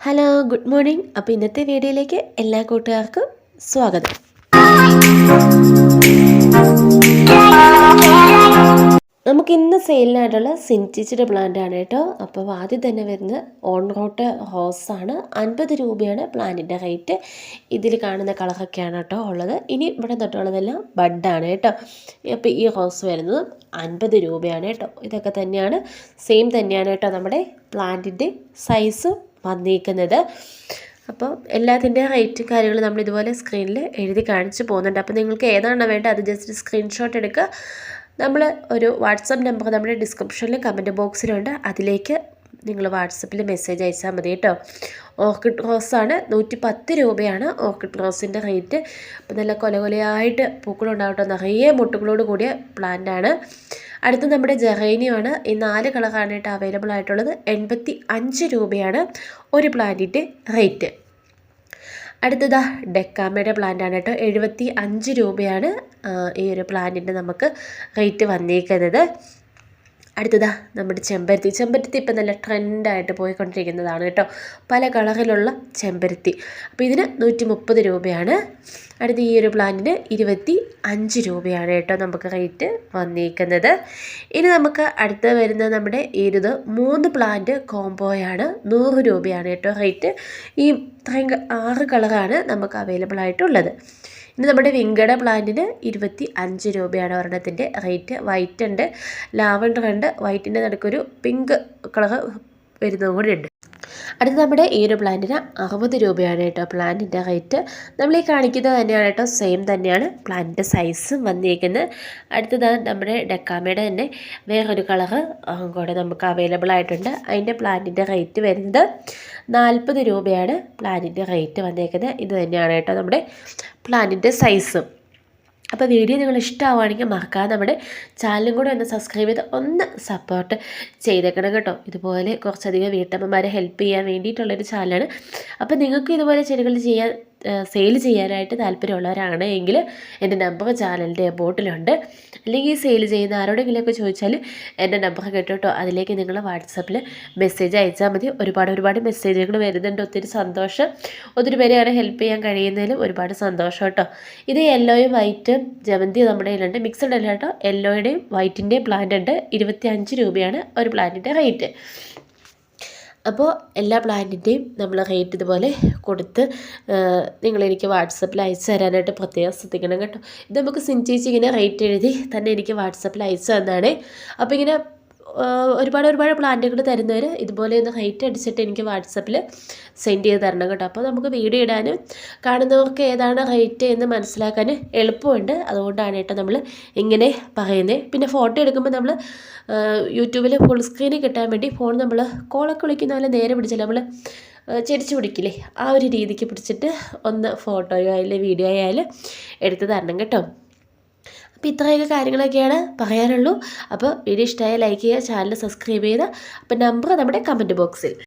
Hello good morning അപ്പോൾ ഇന്നത്തെ വീഡിയോയിലേക്ക് എല്ലാ കൂട്ടുകാർക്കും സ്വാഗതം. നമുക്ക് ഇന്ന് സെയിലിനായിട്ടുള്ള സിന്റിച്ചിയുടെ പ്ലാന്റ് ആണ് കേട്ടോ. അപ്പോൾ ആദ്യം തന്നെ വരുന്നത് ഓൺ റോട്ട് ഹോസ് ആണ്. അൻപത് രൂപയാണ് പ്ലാന്റിന്റെ റേറ്റ് ഇതിൽ കാണുന്ന കളറൊക്കെയാണ് കേട്ടോ ഉള്ളത്. ഇനി ഇവിടെ തൊട്ടുള്ളതെല്ലാം ബഡാണ് കേട്ടോ. അപ്പോൾ ഈ ഹോസ് വരുന്നത് അൻപത് രൂപയാണ് കേട്ടോ. ഇതൊക്കെ തന്നെയാണ് സെയിം തന്നെയാണ് കേട്ടോ നമ്മുടെ പ്ലാന്റിന്റെ സൈസ് വന്നിരിക്കുന്നത് അപ്പോൾ എല്ലാത്തിന്റെ റേറ്റ് കാര്യങ്ങൾ നമ്മൾ ഇതുപോലെ സ്ക്രീനിൽ എഴുതി കാണിച്ചു പോകുന്നുണ്ട്. അപ്പോൾ നിങ്ങൾക്ക് ഏതാണോ വേണ്ടത് അത് ജസ്റ്റ് സ്ക്രീൻഷോട്ട് എടുക്കുക. നമ്മൾ ഒരു വാട്സപ്പ് നമ്പർ നമ്മുടെ ഡിസ്ക്രിപ്ഷനിലും കമന്റ് ബോക്സിലുണ്ട് അതിലേക്ക് നിങ്ങൾ വാട്സപ്പിൽ മെസ്സേജ് അയച്ചാൽ മതി കേട്ടോ. ഓർക്കിഡ് റോസാണ് നൂറ്റി പത്ത് രൂപയാണ് ഓർക്കിഡ് റോസിന്റെ റേറ്റ് അപ്പോൾ നല്ല കൊല കൊലയായിട്ട് പൂക്കളുണ്ടാവട്ടെ നിറയെ മുട്ടുകളോട് കൂടിയ പ്ലാന്റാണ് അടുത്ത് നമ്മുടെ ജെറേനിയാണ്. ഈ നാല് കളറാണ് കേട്ടോ അവൈലബിൾ ആയിട്ടുള്ളത്. എൺപത്തി അഞ്ച് രൂപയാണ് ഒരു പ്ലാന്റിന്റെ റേറ്റ് അടുത്തതാ ഡെക്കാമയുടെ പ്ലാന്റാണ് കേട്ടോ. എഴുപത്തി അഞ്ച് രൂപയാണ് ഈ ഒരു പ്ലാന്റിന്റെ നമുക്ക് റേറ്റ് വന്നിരിക്കുന്നത് അടുത്തതാ നമ്മുടെ ചെമ്പരത്തി. ചെമ്പരത്തി ഇപ്പം നല്ല ട്രെൻഡായിട്ട് പോയിക്കൊണ്ടിരിക്കുന്നതാണ് കേട്ടോ. പല കളറിലുള്ള ചെമ്പരത്തി. അപ്പോൾ ഇതിന് നൂറ്റി മുപ്പത് രൂപയാണ്. അടുത്ത ഈ ഒരു പ്ലാന്റിന് ഇരുപത്തി അഞ്ച് രൂപയാണ് കേട്ടോ നമുക്ക് റേറ്റ് വന്നിരിക്കുന്നത് ഇനി നമുക്ക് അടുത്ത് വരുന്ന നമ്മുടെ ഇരുത് മൂന്ന് പ്ലാന്റ് കോംബോയാണ് നൂറ് രൂപയാണ് കേട്ടോ റേറ്റ്. ഈ ഇത്രയും ആറ് കളറാണ് നമുക്ക് അവൈലബിൾ ആയിട്ടുള്ളത് ഇനി നമ്മുടെ വിങ്കട പ്ലാന്റിന് ഇരുപത്തി അഞ്ച് രൂപയാണ് ഒരെണ്ണത്തിന്റെ റേറ്റ്. വൈറ്റ് ഉണ്ട് ലാവൻഡർ ഉണ്ട് വൈറ്റിന്റെ നടുക്കൊരു പിങ്ക് കളർ വരുന്നതും കൂടി ഉണ്ട്. അടുത്ത നമ്മുടെ ഈ ഒരു പ്ലാന്റിന് അറുപത് രൂപയാണ് കേട്ടോ. പ്ലാന്റിന്റെ റേറ്റ് നമ്മൾ ഈ കാണിക്കുന്നത് തന്നെയാണ് കേട്ടോ. സെയിം തന്നെയാണ് പ്ലാന്റിന്റെ സൈസും വന്നിരിക്കുന്നത്. അടുത്തതാണ് നമ്മുടെ ഡെക്കാമയുടെ തന്നെ വേറൊരു കളറ് കൂടെ നമുക്ക് അവൈലബിൾ ആയിട്ടുണ്ട്. അതിന്റെ പ്ലാന്റിന്റെ റേറ്റ് വരുന്നത് നാൽപ്പത് രൂപയാണ് പ്ലാന്റിന്റെ റേറ്റ് വന്നേക്കുന്നത് ഇത് തന്നെയാണ് കേട്ടോ നമ്മുടെ പ്ലാന്റിന്റെ സൈസും. അപ്പോൾ വീഡിയോ നിങ്ങൾ ഇഷ്ടമാവുകയാണെങ്കിൽ മറക്കാതെ നമ്മുടെ ചാനലും കൂടെ ഒന്ന് സബ്സ്ക്രൈബ് ചെയ്ത് ഒന്ന് സപ്പോർട്ട് ചെയ്തേക്കണം കേട്ടോ. ഇതുപോലെ കുറച്ചധികം വീട്ടമ്മമാരെ ഹെൽപ്പ് ചെയ്യാൻ വേണ്ടിയിട്ടുള്ളൊരു ചാനലാണ് അപ്പോൾ നിങ്ങൾക്ക് ഇതുപോലെ ചെടികൾ ചെയ്യാൻ സെയിൽ ചെയ്യാനായിട്ട് താല്പര്യമുള്ളവരാണ്. എങ്കിൽ എന്റെ നമ്പർ ചാനലിന്റെ ബോട്ടിലുണ്ട്. അല്ലെങ്കിൽ സെയിൽ ചെയ്യുന്ന ആരോടെങ്കിലുമൊക്കെ ചോദിച്ചാൽ എന്റെ നമ്പർ കേട്ടോ അതിലേക്ക് നിങ്ങൾ വാട്സപ്പിൽ മെസ്സേജ് അയച്ചാൽ മതി. ഒരുപാട് ഒരുപാട് മെസ്സേജുകൾ വരുന്നുണ്ട്. ഒത്തിരി സന്തോഷം. ഒത്തിരി പേരെ അവരെ ഹെൽപ്പ് ചെയ്യാൻ കഴിയുന്നതിലും ഒരുപാട് സന്തോഷം കേട്ടോ. ഇത് യെല്ലോയും വൈറ്റും ജമന്തി നമ്മുടെ കയ്യിലുണ്ട്. മിക്സഡ് അല്ല കേട്ടോ. യെല്ലോയുടെയും വൈറ്റിന്റെയും പ്ലാന്റ് ഉണ്ട്. ഇരുപത്തി രൂപയാണ് ഒരു പ്ലാന്റിന്റെ റേറ്റ് അപ്പോൾ എല്ലാ പ്ലാന്റിന്റെയും നമ്മൾ റേറ്റ് ഇതുപോലെ കൊടുത്ത് നിങ്ങളെനിക്ക് വാട്സപ്പിൽ അയച്ചു തരാനായിട്ട് പ്രത്യേകം ശ്രദ്ധിക്കണം കേട്ടോ. ഇത് നമുക്ക് സിൻചേച്ചി ഇങ്ങനെ റേറ്റ് എഴുതി തന്നെ എനിക്ക് വാട്സപ്പിൽ അയച്ചു തന്നാണ്. അപ്പോൾ ഇങ്ങനെ ഒരുപാട് ഒരുപാട് പ്ലാന്റുകൾ തരുന്നവർ ഇതുപോലെ ഒന്ന് ഹൈറ്റ് അടിച്ചിട്ട് എനിക്ക് വാട്സപ്പിൽ സെൻഡ് ചെയ്ത് തരണം കേട്ടോ. അപ്പോൾ നമുക്ക് വീഡിയോ ഇടാനും കാണുന്നവർക്ക് ഏതാണ് ഹൈറ്റ് എന്ന് മനസ്സിലാക്കാൻ എളുപ്പമുണ്ട്. അതുകൊണ്ടാണ് കേട്ടോ നമ്മൾ ഇങ്ങനെ പറയുന്നത് പിന്നെ ഫോട്ടോ എടുക്കുമ്പോൾ നമ്മൾ യൂട്യൂബിൽ ഫുൾ സ്ക്രീനിൽ കിട്ടാൻ വേണ്ടി ഫോൺ നമ്മൾ കോളൊക്കെ വിളിക്കുന്ന പോലെ നേരെ പിടിച്ചില്ല നമ്മൾ ചെടിച്ച് പിടിക്കില്ലേ? ആ ഒരു രീതിക്ക് പിടിച്ചിട്ട് ഒന്ന് ഫോട്ടോയോ ആയാലും വീഡിയോ ആയാലും എടുത്ത് തരണം കേട്ടോ. അപ്പോൾ ഇത്രയൊക്കെ കാര്യങ്ങളൊക്കെയാണ് പറയാനുള്ളൂ. അപ്പോൾ വീഡിയോ ഇഷ്ടമായ ലൈക്ക് ചെയ്യുക ചാനൽ സബ്സ്ക്രൈബ് ചെയ്യുക. അപ്പോൾ നമ്പർ നമ്മുടെ കമന്റ് ബോക്സിൽ